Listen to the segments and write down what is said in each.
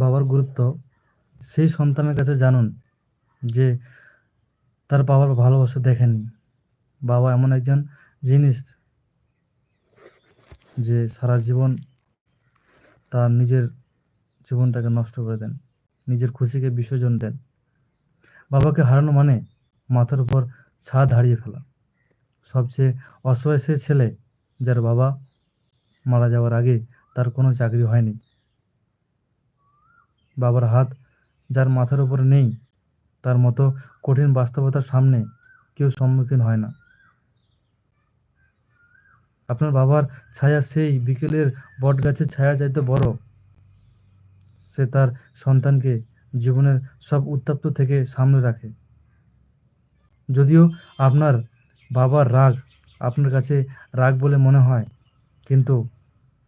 বাবার গুরুত্ব, সেই সন্তানের কাছে জানুন যে তার বাবার ভালোবাসা দেখেননি। বাবা এমন একজন জিনিস যে সারা জীবন তার নিজের জীবনটাকে নষ্ট করে দেন, নিজের খুশিকে বিসর্জন দেন। বাবাকে হারানো মানে মাথার উপর ছাদ হারিয়ে ফেলা। সবচেয়ে অসহায় সে ছেলে যার বাবা মারা যাওয়ার আগে তার কোনো চাকরি হয়নি। বাবার হাত যার মাথার উপরে নেই, তার মতো কঠিন বাস্তবতার সামনে কেউ সম্মুখীন হয় না। আপনার বাবার ছায়া সেই বিকেলের বটগাছের ছায়া চাইতে বড়। সে তার সন্তানকে জীবনের সব উত্তপ্ত থেকে সামনে রাখে। যদিও আপনার বাবার রাগ আপনার কাছে রাগ বলে মনে হয়, কিন্তু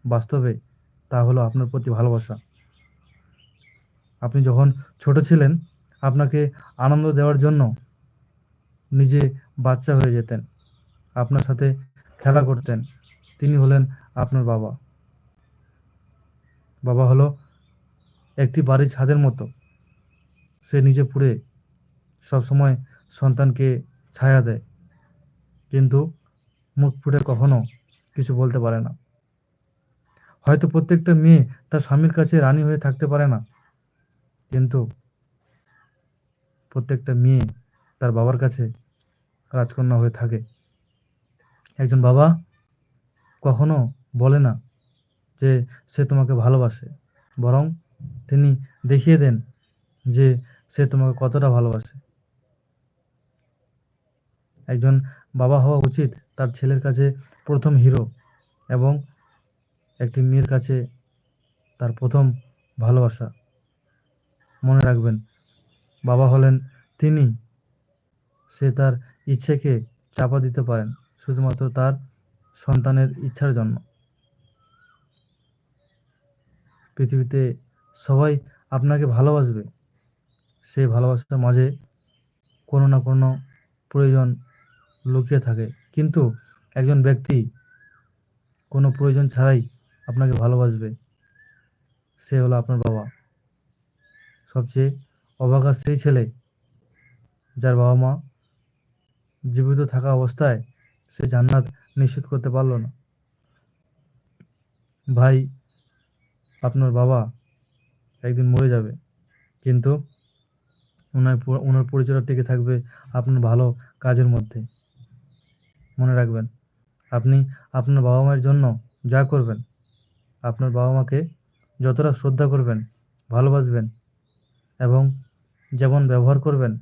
বাস্তবে তা হলো আপনার প্রতি ভালোবাসা। আপনি যখন ছোট ছিলেন, আপনাকে আনন্দ দেওয়ার জন্য নিজে বাচ্চা হয়ে যেতেন। আপনার সাথে খেলা করতেন। তিনি হলেন আপনার বাবা। বাবা হলো একটি বাড়ির ছাদের মতো। সে নিজে পুড়ে সবসময় সন্তানকে ছায়া দেয়। কিন্তু মুখ ফুটে কখনো কিছু বলতে পারে না। হয়তো প্রত্যেকটা মেয়ে তার স্বামীর কাছে রানী হয়ে থাকতে পারে না। কিন্তু প্রত্যেকটা মেয়ে তার বাবার কাছে রাজকন্যা হয়ে থাকে। একজন বাবা কখনো বলে না যে সে তোমাকে ভালোবাসে, বরং তিনি দেখিয়ে দেন যে সে তোমাকে কতটা ভালোবাসে। একজন বাবা হওয়া উচিত তার ছেলের কাছে প্রথম হিরো এবং একটি মেয়ের কাছে তার প্রথম ভালোবাসা। মনে রাখবেন। বাবা হলেন তিনি। সে তার ইচ্ছেকে চাপা দিতে পারেন, শুধুমাত্র তার সন্তানের ইচ্ছার জন্য। পৃথিবীতে সবাই আপনাকে ভালোবাসবে। সেই ভালোবাসার মাঝে কোনো না কোনো প্রয়োজন লুকিয়ে থাকে। কিন্তু একজন ব্যক্তি কোনো প্রয়োজন ছাড়াই আপনাকে ভালোবাসবে। সে হলো আপনার বাবা। সবচেয়ে অবাকা সেই ছেলে যার বাবা মা জীবিত থাকা অবস্থায় সে জান্নাত নিশ্চিত করতে পারল না। ভাই, আপনার বাবা একদিন মরে যাবে, কিন্তু ওনার ওনার পরিচয়টা টিকে থাকবে আপনার ভালো কাজের মধ্যে। মনে রাখবেন, আপনি আপনার বাবা মায়ের জন্য যা করবেন, আপনার বাবা মাকে যতটা শ্রদ্ধা করবেন, ভালোবাসবেন এবং যেমন ব্যবহার করবেন,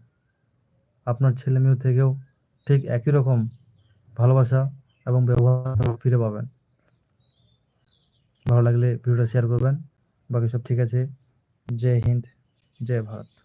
আপনার ছেলে মেয়ে থেকেও ঠিক একই রকম ভালোবাসা এবং ব্যবহার ফিরে পাবেন। ভালো লাগলে ভিডিওটা শেয়ার করবেন। বাকি সব ঠিক আছে। জয় হিন্দ, জয় ভারত।